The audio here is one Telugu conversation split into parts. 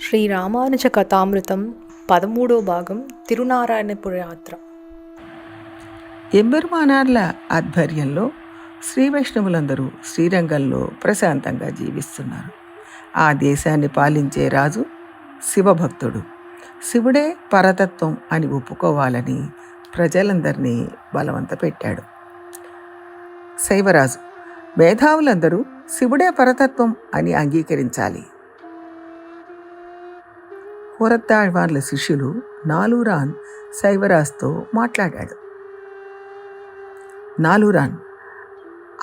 శ్రీ రామానుజ కథామృతం పదమూడో భాగం తిరునారాయణపుర యాత్ర. ఎంబెరుమానార్ల ఆధ్వర్యంలో శ్రీ వైష్ణవులందరూ శ్రీరంగంలో ప్రశాంతంగా జీవిస్తున్నారు. ఆ దేశాన్ని పాలించే రాజు శివభక్తుడు. శివుడే పరతత్వం అని ఒప్పుకోవాలని ప్రజలందరినీ బలవంత పెట్టాడు శైవరాజు మేధావులందరూ శివుడే పరతత్వం అని అంగీకరించాలి. కూరత్తాళ్వార్ల శిష్యులు నాలూరాన్ శైవరాజ్తో మాట్లాడాడు. నాలూరాన్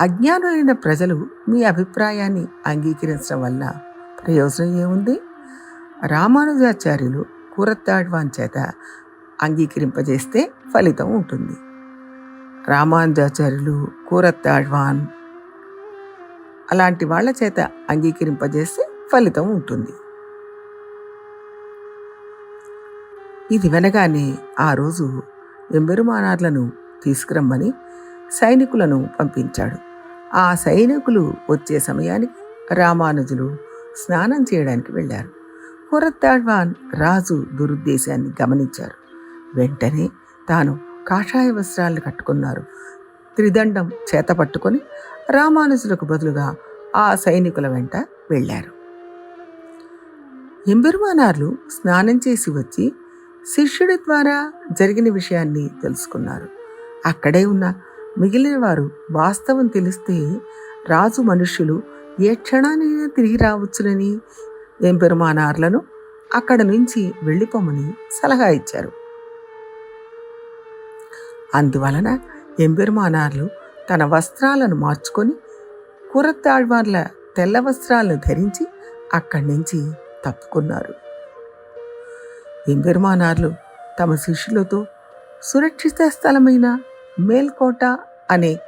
అజ్ఞానులైన ప్రజలు మీ అభిప్రాయాన్ని అంగీకరించడం వల్ల ప్రయోజనం ఏముంది? రామానుజాచార్యులు కూరత్తాడ్వాన్ చేత అంగీకరింపజేస్తే ఫలితం ఉంటుంది. రామానుజాచార్యులు కూరత్తాడ్వాన్ అలాంటి వాళ్ళ చేత అంగీకరింపజేస్తే ఫలితం ఉంటుంది. ఇది వినగానే ఆ రోజు ఎంబెరుమానార్లను తీసుకురమ్మని సైనికులను పంపించాడు. ఆ సైనికులు వచ్చే సమయానికి రామానుజులు స్నానం చేయడానికి వెళ్ళారు. పురత్తాడ్వాన్ రాజు దురుద్దేశాన్ని గమనించారు. వెంటనే తాను కాషాయ వస్త్రాలను కట్టుకున్నారు. త్రిదండం చేత పట్టుకొని రామానుజులకు బదులుగా ఆ సైనికుల వెంట వెళ్ళారు. ఎంబెరుమానార్లు స్నానం చేసి వచ్చి శిష్యుడి ద్వారా జరిగిన విషయాన్ని తెలుసుకున్నారు. అక్కడే ఉన్న మిగిలిన వారు వాస్తవం తెలిస్తే రాజు మనుష్యులు ఏ క్షణానైనా తిరిగి రావచ్చునని ఎంపెరుమానార్లను అక్కడ నుంచి వెళ్ళిపోమని సలహా ఇచ్చారు. అందువలన ఎంపెరుమానార్లు తన వస్త్రాలను మార్చుకొని కురత్తాళ్వార్ల తెల్ల వస్త్రాలను ధరించి అక్కడి నుంచి తప్పుకున్నారు. ఎంబెర్మానార్లు తమ శిష్యులతో సురక్షిత స్థలమైన మేల్కోట అనే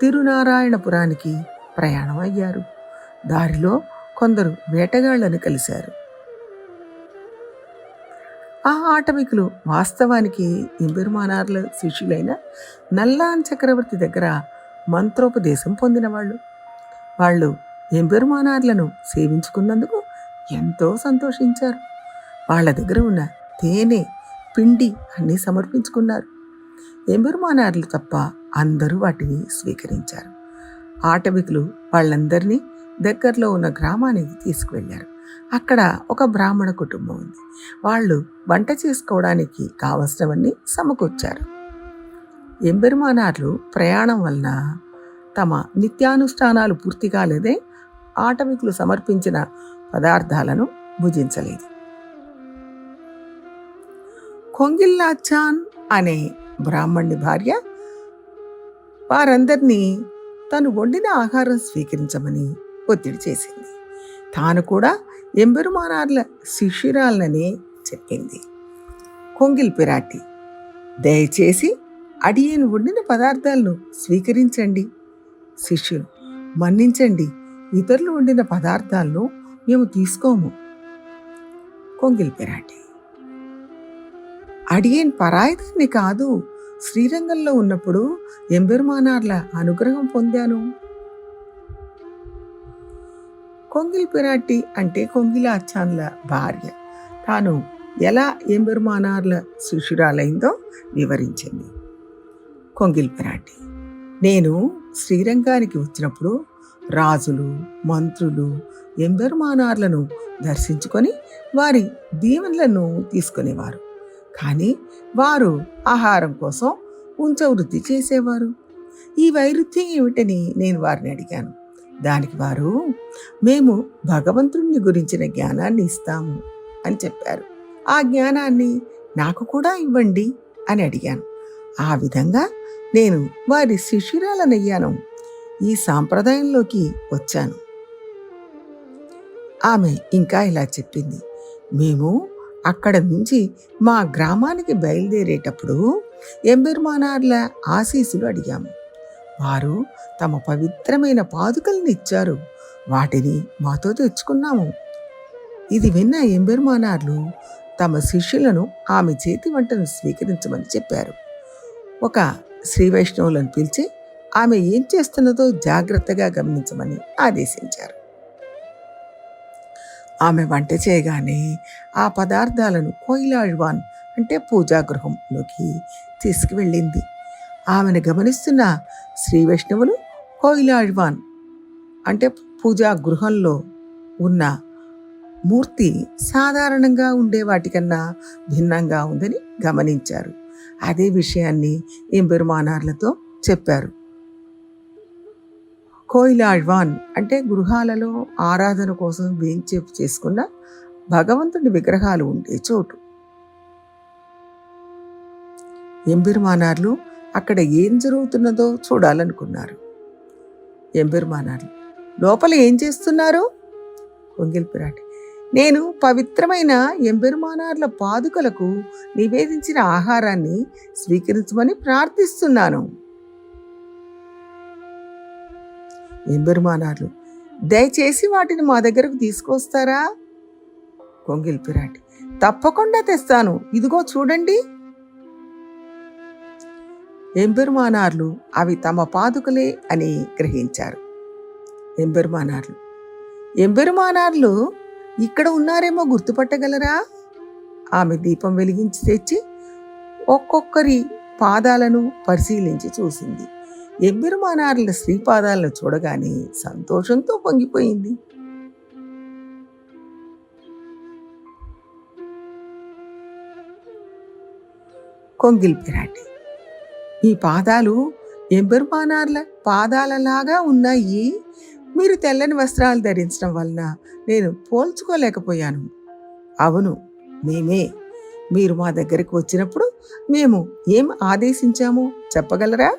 తిరునారాయణపురానికి ప్రయాణం అయ్యారు దారిలో కొందరు వేటగాళ్ళను కలిశారు. ఆ ఆటవికులు వాస్తవానికి ఎంబెరుమానార్ల శిష్యులైన నల్లాన్ చక్రవర్తి దగ్గర మంత్రోపదేశం పొందినవాళ్ళు. వాళ్ళు ఎంబెరుమానార్లను సేవించుకున్నందుకు ఎంతో సంతోషించారు. వాళ్ళ దగ్గర ఉన్న తేనె పిండి అన్నీ సమర్పించుకున్నారు. ఎంబెరుమానార్లు తప్ప అందరూ వాటిని స్వీకరించారు. ఆటవికులు వాళ్ళందరినీ దగ్గరలో ఉన్న గ్రామానికి తీసుకువెళ్ళారు. అక్కడ ఒక బ్రాహ్మణ కుటుంబం ఉంది. వాళ్ళు వంట చేసుకోవడానికి కావలసినవన్నీ సమకూర్చారు. ఎంబెరుమానార్లు ప్రయాణం వలన తమ నిత్యానుష్ఠానాలు పూర్తి కాలేదే ఆటవికులు సమర్పించిన పదార్థాలను భుజించలేదు. కొంగిల్లాచాన్ అనే బ్రాహ్మణ్ణి భార్య వారందరినీ తను వండిన ఆహారం స్వీకరించమని ఒత్తిడి చేసింది. తాను కూడా ఎంబెరుమానార్ల శిష్యురాలనని చెప్పింది. కొంగిల్ పిరాటి దయచేసి అడియను వండిన పదార్థాలను స్వీకరించండి. శిష్యులు మన్నించండి. ఇతరులు వండిన పదార్థాలను మేము తీసుకోము. కొంగిల్ పిరాటి అడిగేన్ పరాయిదాన్ని కాదు శ్రీరంగంలో ఉన్నప్పుడు ఎంబెరుమానార్ల అనుగ్రహం పొందాను. కొంగిల్ పిరాటి అంటే కొంగిల అచ్చాన్ల భార్య. తాను ఎలా ఎంబెరుమానార్ల శిష్యురాలైందో వివరించింది కొంగిల్ పిరాటి. నేను శ్రీరంగానికి వచ్చినప్పుడు రాజులు మంత్రులు ఎంబెరుమానార్లను దర్శించుకొని వారి దీవెనలను తీసుకునేవారు. కానీ వారు ఆహారం కోసం ఉంచవృద్ధి చేసేవారు. ఈ వైరుధ్యం ఏమిటని నేను వారిని అడిగాను. దానికి వారు మేము భగవంతుడిని గురించిన జ్ఞానాన్ని ఇస్తాము అని చెప్పారు. ఆ జ్ఞానాన్ని నాకు కూడా ఇవ్వండి అని అడిగాను. ఆ విధంగా నేను వారి శిష్యురాలనయ్యాను. ఈ సాంప్రదాయంలోకి వచ్చాను. ఆమె ఇంకా ఇలా చెప్పింది మేము అక్కడ నుంచి మా గ్రామానికి బయలుదేరేటప్పుడు ఎంబెర్మానార్ల ఆశీసులు అడిగాము. వారు తమ పవిత్రమైన పాదుకల్ని ఇచ్చారు. వాటిని మాతో తెచ్చుకున్నాము. ఇది విన్న ఎంబెర్మానార్లు తమ శిష్యులను ఆమె చేతి వంటను స్వీకరించమని చెప్పారు. ఒక శ్రీ వైష్ణవులను పిలిచి ఆమె ఏం చేస్తున్నదో జాగ్రత్తగా గమనించమని ఆదేశించారు. ఆమె వంట చేయగానే ఆ పదార్థాలను కోయిలాళ్వాన్ అంటే పూజాగృహంలోకి తీసుకువెళ్ళింది. ఆమెను గమనిస్తున్న శ్రీ వైష్ణవులు కోయిలాళ్వాన్ అంటే పూజా గృహంలో ఉన్న మూర్తి సాధారణంగా ఉండే వాటికన్నా భిన్నంగా ఉందని గమనించారు. అదే విషయాన్ని ఎంబెరుమానార్లతో చెప్పారు. కోయిలాడ్వాన్ అంటే గృహాలలో ఆరాధన కోసం వేంచేపు చేసుకున్న భగవంతుడి విగ్రహాలు ఉండే చోటు. ఎంబెరుమానార్లు అక్కడ ఏం జరుగుతున్నదో చూడాలనుకున్నారు. ఎంబెరుమానార్లు లోపల ఏం చేస్తున్నారు? కొంగిల్ పిరాటి నేను పవిత్రమైన ఎంబెరుమానార్ల పాదుకలకు నివేదించిన ఆహారాన్ని స్వీకరించమని ప్రార్థిస్తున్నాను. ఎంబెరుమానాలు దయచేసి వాటిని మా దగ్గరకు తీసుకొస్తారా? కొంగిల్ పిరాటి. తప్పకుండా తెస్తాను. ఇదిగో చూడండి. ఎంబెరుమానార్లు అవి తమ పాదుకలే అని గ్రహించారు. ఎంబెరుమానార్లు ఎంబెరుమానార్లు ఇక్కడ ఉన్నారేమో గుర్తుపట్టగలరా? ఆమె దీపం వెలిగించి తెచ్చి ఒక్కొక్కరి పాదాలను పరిశీలించి చూసింది. ఎంబెరుమానార్ల శ్రీపాదాలను చూడగానే సంతోషంతో పొంగిపోయింది. కొంగిల్ పిరాటి ఈ పాదాలు ఎంబెరుమానార్ల పాదాలలాగా ఉన్నాయి. మీరు తెల్లని వస్త్రాలు ధరించడం వలన నేను పోల్చుకోలేకపోయాను. అవును మేమే. మీరు మా దగ్గరికి వచ్చినప్పుడు మేము ఏం ఆదేశించామో? చెప్పగలరా?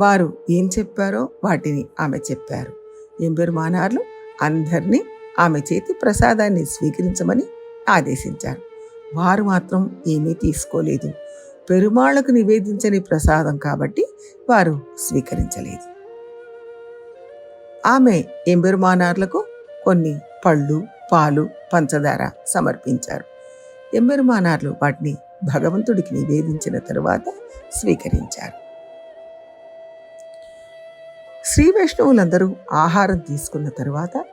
వారు ఏం చెప్పారో వాటిని ఆమె చెప్పారు. ఎంబెరుమానార్లు అందరినీ ఆమె చేతి ప్రసాదాన్ని స్వీకరించమని ఆదేశించారు. వారు మాత్రం ఏమీ తీసుకోలేదు. పెరుమాళ్ళకు నివేదించని ప్రసాదం కాబట్టి వారు స్వీకరించలేదు. ఆమె ఎంబెరుమానార్లకు కొన్ని పళ్ళు పాలు పంచదార సమర్పించారు. ఎంబెరుమానార్లు వాటిని భగవంతుడికి నివేదించిన తరువాత స్వీకరించారు. శ్రీ వైష్ణవులందరూ ఆహారం తీసుకున్న తరువాత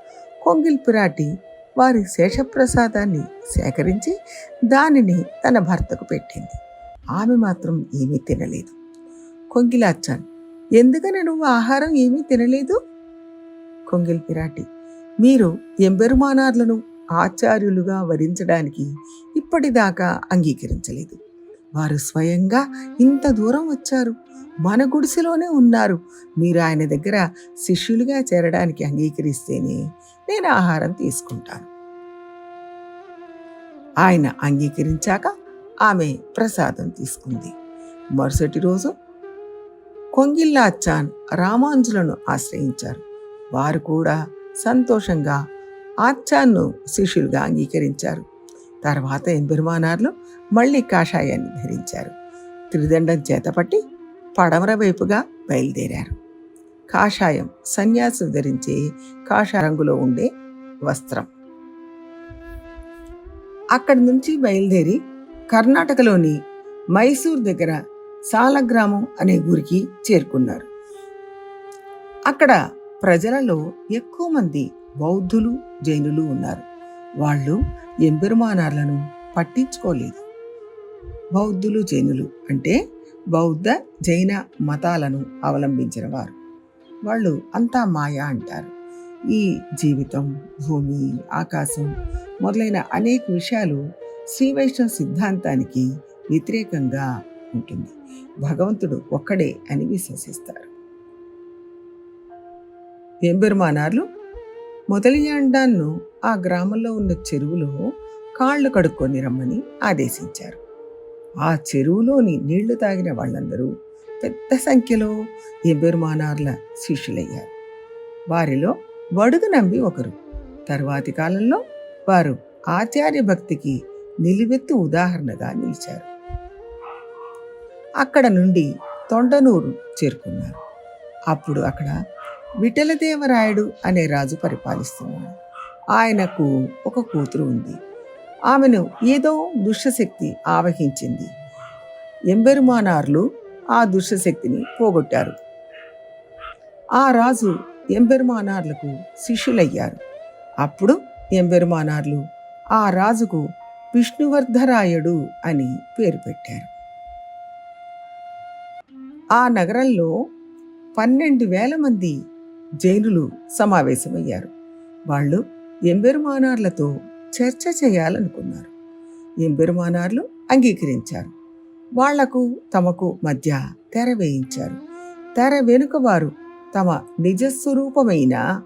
కొంగిల్ పిరాటి వారి శేషప్రసాదాన్ని సేకరించి దానిని తన భర్తకు పెట్టింది. ఆమె మాత్రం ఏమీ తినలేదు. కొంగిలాచాన్ ఎందుకని నువ్వు ఆహారం ఏమీ తినలేదు? కొంగిల్ పిరాటి మీరు ఎంబెరుమానార్లను ఆచార్యులుగా వరించడానికి ఇప్పటిదాకా అంగీకరించలేదు. వారు స్వయంగా ఇంత దూరం వచ్చారు. మన గుడిసెలోనే ఉన్నారు. మీరు ఆయన దగ్గర శిష్యులుగా చేరడానికి అంగీకరిస్తేనే నేను ఆహారం తీసుకుంటాను. ఆయన అంగీకరించాక ఆమె ప్రసాదం తీసుకుంది. మరుసటి రోజు కొంగిల్లాచాన్ రామాంజులను ఆశ్రయించారు. వారు కూడా సంతోషంగా ఆచాన్ను శిష్యులుగా అంగీకరించారు. తర్వాత ఎంబెరుమానార్లు మళ్ళీ కాషాయాన్ని ధరించారు. త్రిదండం చేతపట్టి పడమర వైపుగా బయలుదేరారు. కాషాయం సన్యాసి ధరించే కాషాయ రంగులో ఉండే వస్త్రం. అక్కడి నుంచి బయలుదేరి కర్ణాటకలోని మైసూర్ దగ్గర సాలగ్రామం అనే ఊరికి చేరుకున్నారు. అక్కడ ప్రజలలో ఎక్కువ మంది బౌద్ధులు జైనులు ఉన్నారు. వాళ్ళు ఎంబెరుమానార్లను పట్టించుకోలేదు. బౌద్ధులు జైనులు అంటే బౌద్ధ జైన మతాలను అవలంబించిన వారు. వాళ్ళు అంతా మాయా అంటారు. ఈ జీవితం భూమి ఆకాశం మొదలైన అనేక విషయాలు శ్రీ వైష్ణవ సిద్ధాంతానికి వ్యతిరేకంగా ఉంటుంది. భగవంతుడు ఒక్కడే అని విశ్వసిస్తారు. ఎంబెరుమానార్లు మొదలియాండాన్ను ఆ గ్రామంలో ఉన్న చెరువులో కాళ్ళు కడుక్కొని రమ్మని ఆదేశించారు. ఆ చెరువులోని నీళ్ళు తాగిన వాళ్ళందరూ పెద్ద సంఖ్యలో ఎబెరుమానార్ల శిష్యులయ్యారు. వారిలో వడుగు నమ్మి ఒకరు. తర్వాతి కాలంలో వారు ఆచార్య భక్తికి నిలువెత్తు ఉదాహరణగా నిలిచారు. అక్కడ నుండి తొండనూరు చేరుకున్నారు. అప్పుడు అక్కడ విఠలదేవరాయుడు అనే రాజు పరిపాలిస్తున్నాడు. ఆయనకు ఒక కూతురు ఉంది. ఆమెను ఏదో దుష్టశక్తి ఆవహించింది. ఎంబెరుమానార్లు ఆ దుష్టశక్తిని పోగొట్టారు. ఆ రాజు ఎంబెరుమానార్లకు శిష్యులయ్యారు. అప్పుడు ఎంబెరుమానార్లు ఆ రాజుకు విష్ణువర్ధరాయుడు అని పేరు పెట్టారు. ఆ నగరంలో పన్నెండు వేల మంది జైనులు సమావేశమయ్యారు. వాళ్ళు ఎంబెరుమానార్లతో చర్చ చేయాలనుకున్నారు. ఎంబెరుమానార్లు అంగీకరించారు. వాళ్ళకు తమకు మధ్య తెర వేయించారు. తెర వెనుక వారు తమ నిజస్వరూపమైన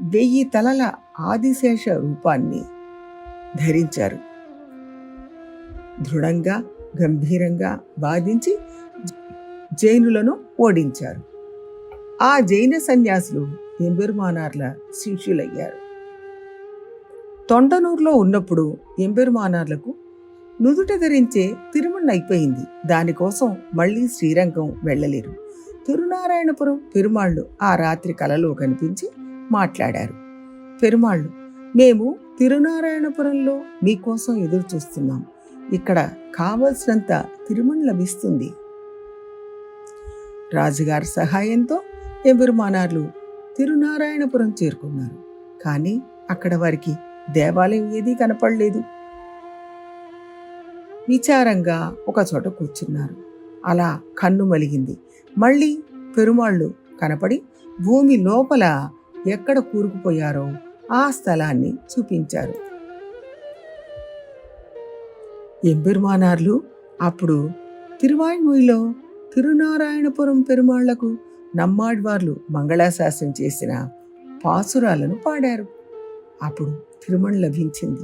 వెయ్యి తలల ఆదిశేష రూపాన్ని ధరించారు. దృఢంగా గంభీరంగా బాధించి జైనులను ఓడించారు. ఆ జైన సన్యాసులు ఎంబెరుమానార్ల శిష్యులయ్యారు. తొండనూరులో ఉన్నప్పుడు ఎంబెరుమానార్లకు నుదుట ధరించే తిరుమణ్ అయిపోయింది. దానికోసం మళ్ళీ శ్రీరంగం వెళ్ళలేరు. తిరునారాయణపురం పెరుమాళ్ళు ఆ రాత్రి కలలో కనిపించి మాట్లాడారు. పెరుమాళ్ళు మేము తిరునారాయణపురంలో మీకోసం ఎదురు చూస్తున్నాం ఇక్కడ కావలసినంత తిరుమణ లభిస్తుంది. రాజుగారి సహాయంతో ఎంబెరుమానార్లు తిరునారాయణపురం చేరుకున్నారు. కానీ అక్కడ వారికి దేవాలయం ఏదీ కనపడలేదు. విచారంగా ఒక చోట కూర్చున్నారు. అలా కన్ను మలిగింది. మళ్ళీ పెరుమాళ్ళు కనపడి భూమి లోపల ఎక్కడ కూరుకుపోయారో ఆ స్థలాన్ని చూపించారు. ఎంబెరుమానార్లు అప్పుడు తిరువాయిమూయిలో తిరునారాయణపురం పెరుమాళ్ళకు నమ్మాడ్వార్లు మంగళాశాసనం చేసిన పాసురాలను పాడారు. అప్పుడు తిరుమణ లభించింది.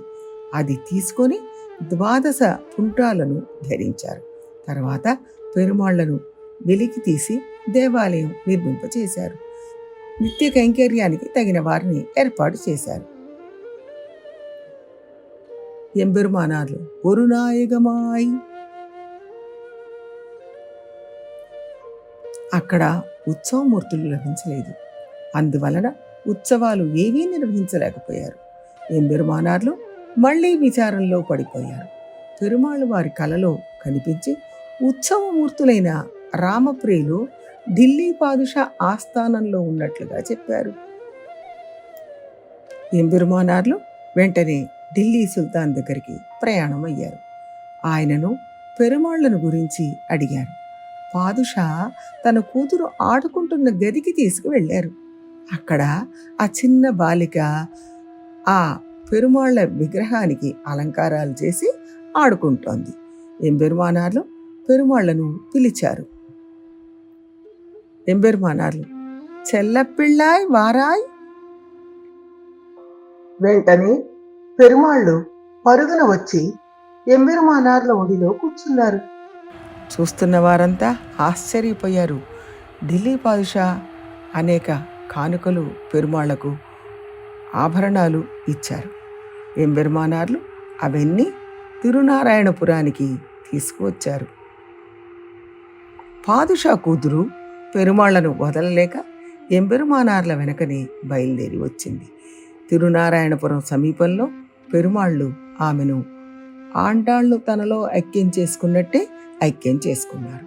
అది తీసుకొని ద్వాదశ పుంటాలను ధరించారు. తర్వాత పెరుమాళ్ళను వెలికి తీసి దేవాలయం నిర్మింపచేశారు. నిత్య కైంకర్యానికి తగిన వారిని ఏర్పాటు చేశారు. ఎంబెరుమానార్లు ఒరునాయగమాయి అక్కడ ఉత్సవమూర్తులు లభించలేదు. అందువలన ఉత్సవాలు ఏవీ నిర్వహించలేకపోయారు. ఎంబెరుమానార్లు మళ్ళీ విచారంలో పడిపోయారు. పెరుమాళ్ళు వారి కలలో కనిపించి ఉత్సవమూర్తులైన రామప్రియులు ఢిల్లీ పాదుషా ఆస్థానంలో ఉన్నట్లుగా చెప్పారు. ఎంబెరుమానార్లు వెంటనే ఢిల్లీ సుల్తాన్ దగ్గరికి ప్రయాణం అయ్యారు ఆయనను పెరుమాళ్ళను గురించి అడిగారు. పాదుషా తన కూతురు ఆడుకుంటున్న గదికి తీసుకువెళ్ళారు. అక్కడ ఆ చిన్న బాలిక ఆ పెరుమాళ్ళ విగ్రహానికి అలంకారాలు చేసి ఆడుకుంటోంది. ఎంబెరుమానార్లు పెరుమాళ్ళను పిలిచారు. ఎంబెరుమానార్లు చెల్లపిళ్ళాయ్ వారాయ్! వెంటనే పెరుమాళ్ళు పరుగున వచ్చి ఎంబెరుమానార్ల ఒడిలో కూర్చున్నారు. చూస్తున్న వారంతా ఆశ్చర్యపోయారు. ఢిల్లీ పాదుషా అనేక కానుకలు పెరుమాళ్ళకు ఆభరణాలు ఇచ్చారు. ఎంబెరుమానార్లు అవన్నీ తిరునారాయణపురానికి తీసుకువచ్చారు. పాదుషా కూతురు పెరుమాళ్ళను వదలలేక ఎంబెరుమానార్ల వెనకనే బయలుదేరి వచ్చింది. తిరునారాయణపురం సమీపంలో పెరుమాళ్ళు ఆమెను ఆండాళ్ళు తనలో ఐక్యం చేసుకున్నట్టే ఐక్యం చేసుకున్నారు.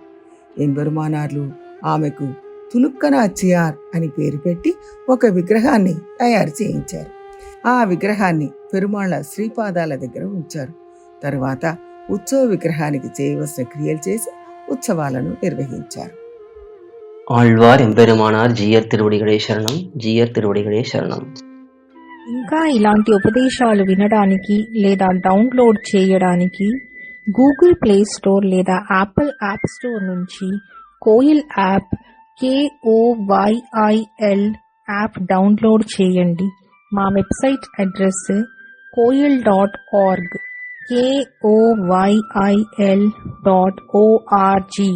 ఎంబెరుమానార్లు ఆమెకు తులుక్కనాచియార్ అని పేరు పెట్టి ఒక విగ్రహాన్ని తయారు చేయించారు. ఆ విగ్రహాన్ని పెరుమాళ్ళ శ్రీపాదాల దగ్గర ఉంచారు. తరువాత ఉత్సవ విగ్రహానికి చేయవలసిన క్రియలు చేసి ఉత్సవాలను నిర్వహించారు. ఆళ్వార్ ఎంపెరుమానార్ జియర్ తిరువడిగడే శరణం జియర్ తిరువడిగడే శరణం. ఇంకా ఇలాంటి ఉపదేశాలు వినడానికి లేదా డౌన్లోడ్ చేయడానికి గూగుల్ ప్లే స్టోర్ లేదా యాపిల్ యాప్ స్టోర్ నుంచి Koil app KOYIL app download చేయండి మా website address Koyil dot org K O Y I L dot O R G